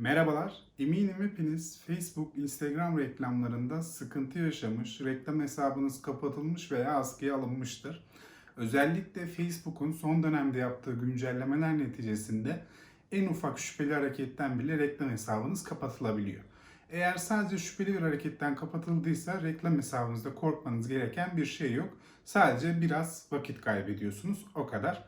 Merhabalar. Eminim hepiniz Facebook, Instagram reklamlarında sıkıntı yaşamış, reklam hesabınız kapatılmış veya askıya alınmıştır. Özellikle Facebook'un son dönemde yaptığı güncellemeler neticesinde en ufak şüpheli hareketten bile reklam hesabınız kapatılabiliyor. Eğer sadece şüpheli bir hareketten kapatıldıysa reklam hesabınızda korkmanız gereken bir şey yok. Sadece biraz vakit kaybediyorsunuz o kadar.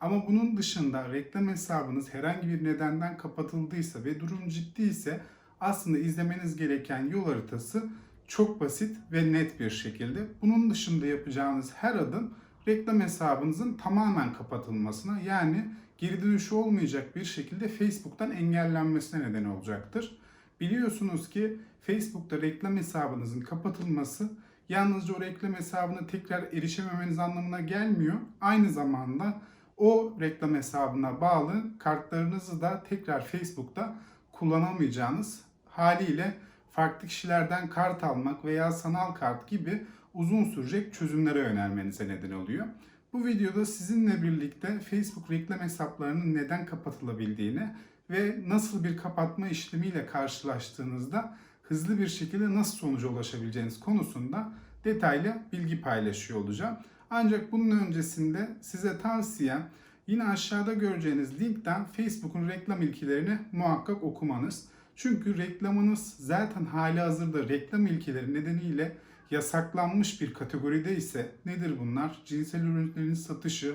Ama bunun dışında reklam hesabınız herhangi bir nedenden kapatıldıysa ve durum ciddi ise aslında izlemeniz gereken yol haritası çok basit ve net bir şekilde. Bunun dışında yapacağınız her adım reklam hesabınızın tamamen kapatılmasına yani geri dönüşü olmayacak bir şekilde Facebook'tan engellenmesine neden olacaktır. Biliyorsunuz ki Facebook'ta reklam hesabınızın kapatılması yalnızca o reklam hesabına tekrar erişememeniz anlamına gelmiyor. Aynı zamanda o reklam hesabına bağlı kartlarınızı da tekrar Facebook'ta kullanamayacağınız haliyle farklı kişilerden kart almak veya sanal kart gibi uzun sürecek çözümlere yönelmenize neden oluyor. Bu videoda sizinle birlikte Facebook reklam hesaplarının neden kapatılabildiğini ve nasıl bir kapatma işlemiyle karşılaştığınızda hızlı bir şekilde nasıl sonuca ulaşabileceğiniz konusunda detaylı bilgi paylaşıyor olacağım. Ancak bunun öncesinde size tavsiyem yine aşağıda göreceğiniz linkten Facebook'un reklam ilkelerini muhakkak okumanız. Çünkü reklamınız zaten hali hazırda reklam ilkeleri nedeniyle yasaklanmış bir kategoride ise nedir bunlar? Cinsel ürünlerin satışı,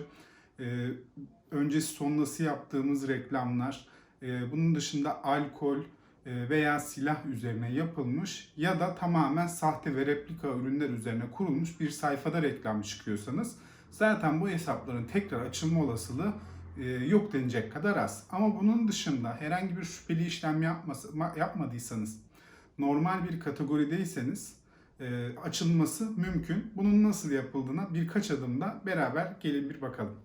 e, öncesi sonrası yaptığımız reklamlar, e, bunun dışında alkol veya silah üzerine yapılmış ya da tamamen sahte ve replika ürünler üzerine kurulmuş bir sayfada reklam çıkıyorsanız zaten bu hesapların tekrar açılma olasılığı e, yok denecek kadar az. Ama bunun dışında herhangi bir şüpheli işlem yapması, yapmadıysanız, normal bir kategorideyseniz e, açılması mümkün. Bunun nasıl yapıldığına birkaç adımda beraber gelin bir bakalım.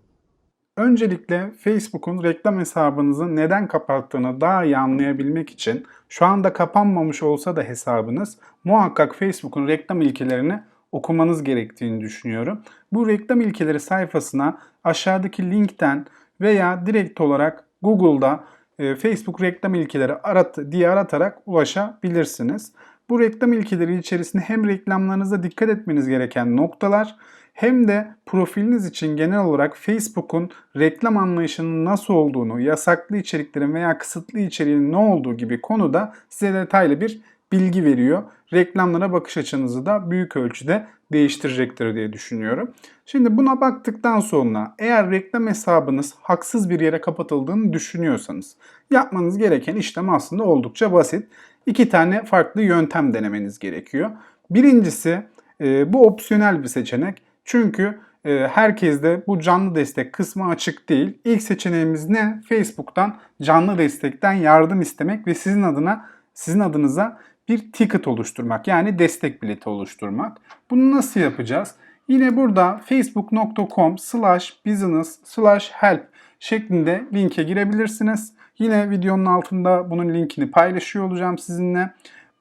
Öncelikle Facebook'un reklam hesabınızı neden kapattığını daha iyi anlayabilmek için şu anda kapanmamış olsa da hesabınız muhakkak Facebook'un reklam ilkelerini okumanız gerektiğini düşünüyorum. Bu reklam ilkeleri sayfasına aşağıdaki linkten veya direkt olarak Google'da e, Facebook reklam ilkeleri arat diye aratarak ulaşabilirsiniz. Bu reklam ilkeleri içerisinde hem reklamlarınıza dikkat etmeniz gereken noktalar hem de profiliniz için genel olarak Facebook'un reklam anlayışının nasıl olduğunu, yasaklı içeriklerin veya kısıtlı içeriğin ne olduğu gibi konuda size detaylı bir bilgi veriyor. Reklamlara bakış açınızı da büyük ölçüde değiştirecektir diye düşünüyorum. Şimdi buna baktıktan sonra eğer reklam hesabınız haksız bir yere kapatıldığını düşünüyorsanız yapmanız gereken işlem aslında oldukça basit. İki tane farklı yöntem denemeniz gerekiyor. Birincisi bu opsiyonel bir seçenek. Çünkü e, herkeste bu canlı destek kısmı açık değil. İlk seçeneğimiz ne? Facebook'tan canlı destekten yardım istemek ve sizin adına sizin adınıza bir ticket oluşturmak yani destek bileti oluşturmak. Bunu nasıl yapacağız? Yine burada facebook.com slash business slash help şeklinde linke girebilirsiniz. Yine videonun altında bunun linkini paylaşıyor olacağım sizinle.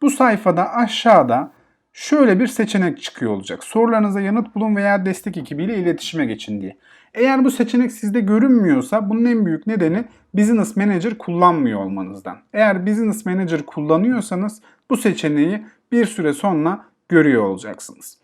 Bu sayfada aşağıda şöyle bir seçenek çıkıyor olacak. Sorularınıza yanıt bulun veya destek ekibiyle iletişime geçin diye. Eğer bu seçenek sizde görünmüyorsa bunun en büyük nedeni Business Manager kullanmıyor olmanızdan. Eğer Business Manager kullanıyorsanız bu seçeneği bir süre sonra görüyor olacaksınız.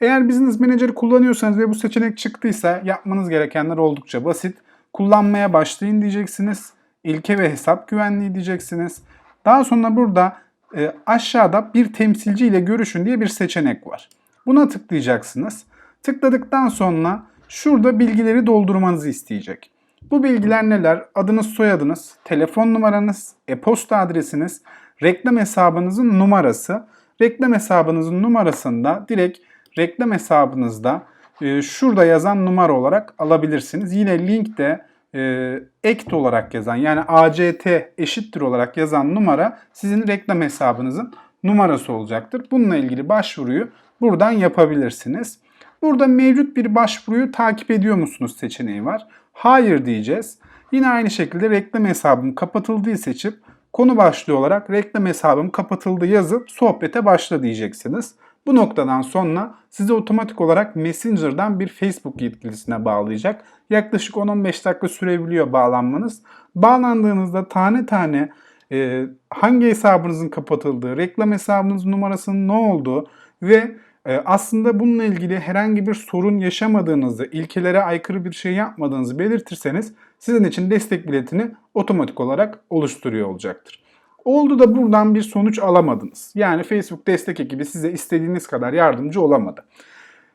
Eğer Business Manager kullanıyorsanız ve bu seçenek çıktıysa yapmanız gerekenler oldukça basit. Kullanmaya başlayın diyeceksiniz. İlke ve hesap güvenliği diyeceksiniz. Daha sonra burada e, aşağıda bir temsilci ile görüşün diye bir seçenek var. Buna tıklayacaksınız. Tıkladıktan sonra şurada bilgileri doldurmanızı isteyecek. Bu bilgiler neler? Adınız, soyadınız, telefon numaranız, e-posta adresiniz, reklam hesabınızın numarası. Reklam hesabınızın numarasında direkt reklam hesabınızda e, şurada yazan numara olarak alabilirsiniz. Yine linkte e, ekt olarak yazan yani ACT eşittir olarak yazan numara sizin reklam hesabınızın numarası olacaktır. Bununla ilgili başvuruyu buradan yapabilirsiniz. Burada mevcut bir başvuruyu takip ediyor musunuz seçeneği var. Hayır diyeceğiz. Yine aynı şekilde reklam hesabım kapatıldığı seçip konu başlığı olarak reklam hesabım kapatıldı yazıp sohbete başla diyeceksiniz. Bu noktadan sonra sizi otomatik olarak Messenger'dan bir Facebook yetkilisine bağlayacak. Yaklaşık 10-15 dakika sürebiliyor bağlanmanız. Bağlandığınızda tane tane e, hangi hesabınızın kapatıldığı, reklam hesabınızın numarasının ne olduğu ve e, aslında bununla ilgili herhangi bir sorun yaşamadığınızı, ilkelere aykırı bir şey yapmadığınızı belirtirseniz sizin için destek biletini otomatik olarak oluşturuyor olacaktır. Oldu da buradan bir sonuç alamadınız. Yani Facebook destek ekibi size istediğiniz kadar yardımcı olamadı.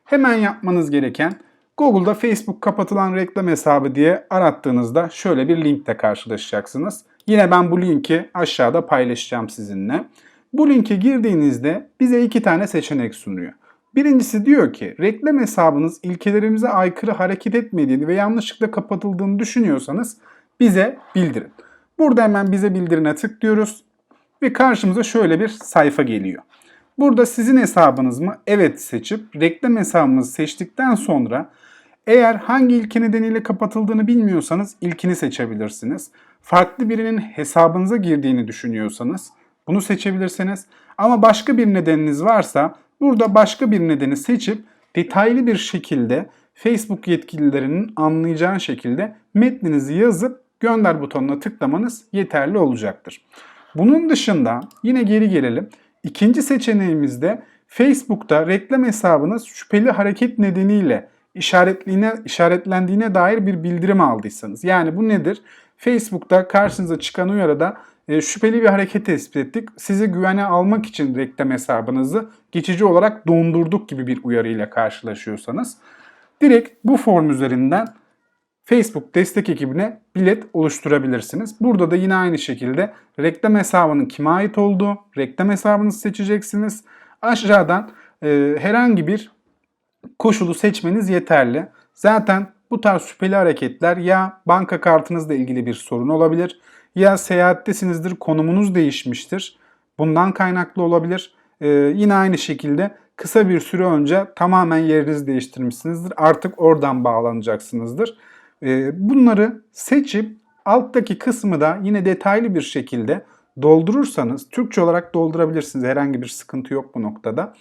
Hemen yapmanız gereken Google'da Facebook kapatılan reklam hesabı diye arattığınızda şöyle bir linkle karşılaşacaksınız. Yine ben bu linki aşağıda paylaşacağım sizinle. Bu linke girdiğinizde bize iki tane seçenek sunuyor. Birincisi diyor ki reklam hesabınız ilkelerimize aykırı hareket etmediğini ve yanlışlıkla kapatıldığını düşünüyorsanız bize bildirin. Burada hemen bize bildirine tıklıyoruz ve karşımıza şöyle bir sayfa geliyor. Burada sizin hesabınız mı? Evet seçip reklam hesabınızı seçtikten sonra eğer hangi ilke nedeniyle kapatıldığını bilmiyorsanız ilkini seçebilirsiniz. Farklı birinin hesabınıza girdiğini düşünüyorsanız bunu seçebilirsiniz. Ama başka bir nedeniniz varsa burada başka bir nedeni seçip detaylı bir şekilde Facebook yetkililerinin anlayacağı şekilde metninizi yazıp gönder butonuna tıklamanız yeterli olacaktır. Bunun dışında yine geri gelelim. İkinci seçeneğimizde Facebook'ta reklam hesabınız şüpheli hareket nedeniyle işaretliğine, işaretlendiğine dair bir bildirim aldıysanız. Yani bu nedir? Facebook'ta karşınıza çıkan uyarıda e, şüpheli bir hareket tespit ettik. Sizi güvene almak için reklam hesabınızı geçici olarak dondurduk gibi bir uyarıyla karşılaşıyorsanız direkt bu form üzerinden Facebook destek ekibine bilet oluşturabilirsiniz. Burada da yine aynı şekilde reklam hesabının kime ait olduğu, reklam hesabınızı seçeceksiniz. Aşağıdan e, herhangi bir koşulu seçmeniz yeterli. Zaten bu tarz şüpheli hareketler ya banka kartınızla ilgili bir sorun olabilir ya seyahattesinizdir konumunuz değişmiştir. Bundan kaynaklı olabilir. Ee, yine aynı şekilde kısa bir süre önce tamamen yerinizi değiştirmişsinizdir. Artık oradan bağlanacaksınızdır. Ee, bunları seçip alttaki kısmı da yine detaylı bir şekilde doldurursanız Türkçe olarak doldurabilirsiniz. Herhangi bir sıkıntı yok bu noktada.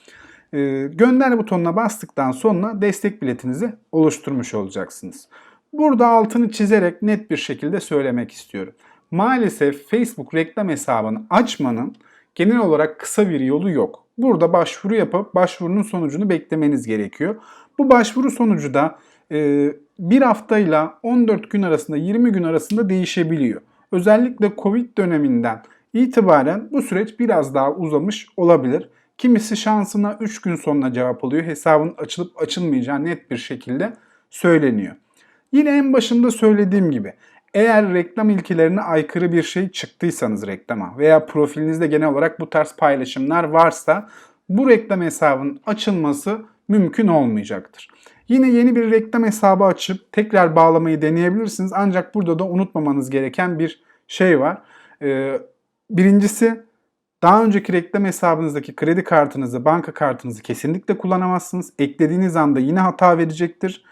Ee, gönder butonuna bastıktan sonra destek biletinizi oluşturmuş olacaksınız. Burada altını çizerek net bir şekilde söylemek istiyorum. Maalesef Facebook reklam hesabını açmanın genel olarak kısa bir yolu yok. Burada başvuru yapıp başvurunun sonucunu beklemeniz gerekiyor. Bu başvuru sonucu da e, bir haftayla 14 gün arasında 20 gün arasında değişebiliyor. Özellikle Covid döneminden itibaren bu süreç biraz daha uzamış olabilir. Kimisi şansına 3 gün sonra cevap alıyor. Hesabın açılıp açılmayacağı net bir şekilde söyleniyor. Yine en başında söylediğim gibi eğer reklam ilkelerine aykırı bir şey çıktıysanız reklama veya profilinizde genel olarak bu tarz paylaşımlar varsa bu reklam hesabının açılması mümkün olmayacaktır. Yine yeni bir reklam hesabı açıp tekrar bağlamayı deneyebilirsiniz. Ancak burada da unutmamanız gereken bir şey var. Ee, birincisi daha önceki reklam hesabınızdaki kredi kartınızı, banka kartınızı kesinlikle kullanamazsınız. Eklediğiniz anda yine hata verecektir.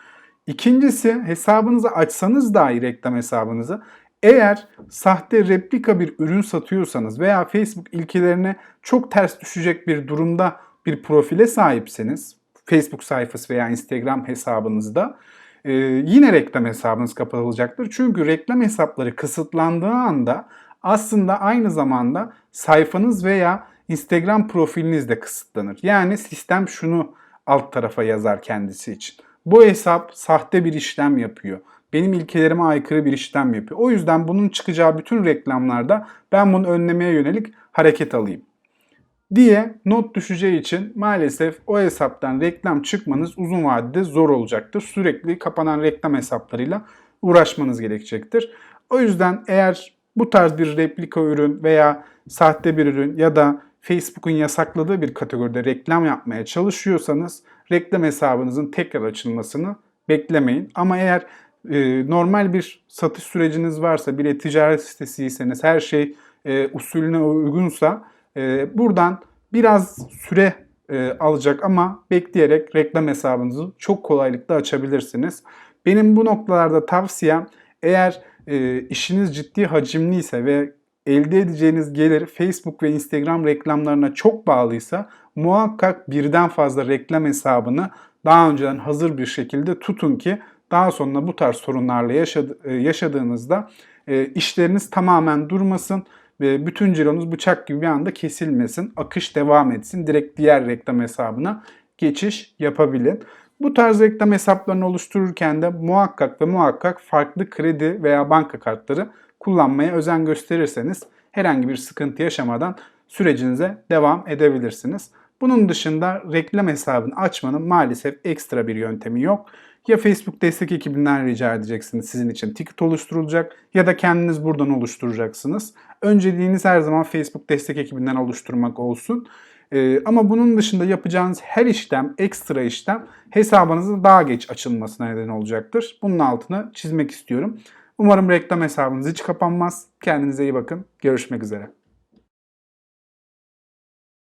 İkincisi hesabınızı açsanız dahi reklam hesabınızı eğer sahte replika bir ürün satıyorsanız veya Facebook ilkelerine çok ters düşecek bir durumda bir profile sahipseniz Facebook sayfası veya Instagram hesabınızda e, yine reklam hesabınız kapatılacaktır. Çünkü reklam hesapları kısıtlandığı anda aslında aynı zamanda sayfanız veya Instagram profiliniz de kısıtlanır. Yani sistem şunu alt tarafa yazar kendisi için. Bu hesap sahte bir işlem yapıyor. Benim ilkelerime aykırı bir işlem yapıyor. O yüzden bunun çıkacağı bütün reklamlarda ben bunu önlemeye yönelik hareket alayım diye not düşeceği için maalesef o hesaptan reklam çıkmanız uzun vadede zor olacaktır. Sürekli kapanan reklam hesaplarıyla uğraşmanız gerekecektir. O yüzden eğer bu tarz bir replika ürün veya sahte bir ürün ya da Facebook'un yasakladığı bir kategoride reklam yapmaya çalışıyorsanız reklam hesabınızın tekrar açılmasını beklemeyin. Ama eğer e, normal bir satış süreciniz varsa, bir e-ticaret sitesiyseniz, her şey e, usulüne uygunsa e, buradan biraz süre e, alacak ama bekleyerek reklam hesabınızı çok kolaylıkla açabilirsiniz. Benim bu noktalarda tavsiyem eğer e, işiniz ciddi hacimliyse ve elde edeceğiniz gelir Facebook ve Instagram reklamlarına çok bağlıysa muhakkak birden fazla reklam hesabını daha önceden hazır bir şekilde tutun ki daha sonra bu tarz sorunlarla e, yaşadığınızda e, işleriniz tamamen durmasın ve bütün cironuz bıçak gibi bir anda kesilmesin. Akış devam etsin. Direkt diğer reklam hesabına geçiş yapabilin. Bu tarz reklam hesaplarını oluştururken de muhakkak ve muhakkak farklı kredi veya banka kartları kullanmaya özen gösterirseniz herhangi bir sıkıntı yaşamadan sürecinize devam edebilirsiniz. Bunun dışında reklam hesabını açmanın maalesef ekstra bir yöntemi yok. Ya Facebook destek ekibinden rica edeceksiniz sizin için ticket oluşturulacak ya da kendiniz buradan oluşturacaksınız. Önceliğiniz her zaman Facebook destek ekibinden oluşturmak olsun. Ee, ama bunun dışında yapacağınız her işlem, ekstra işlem hesabınızın daha geç açılmasına neden olacaktır. Bunun altını çizmek istiyorum. Umarım reklam hesabınız hiç kapanmaz. Kendinize iyi bakın. Görüşmek üzere.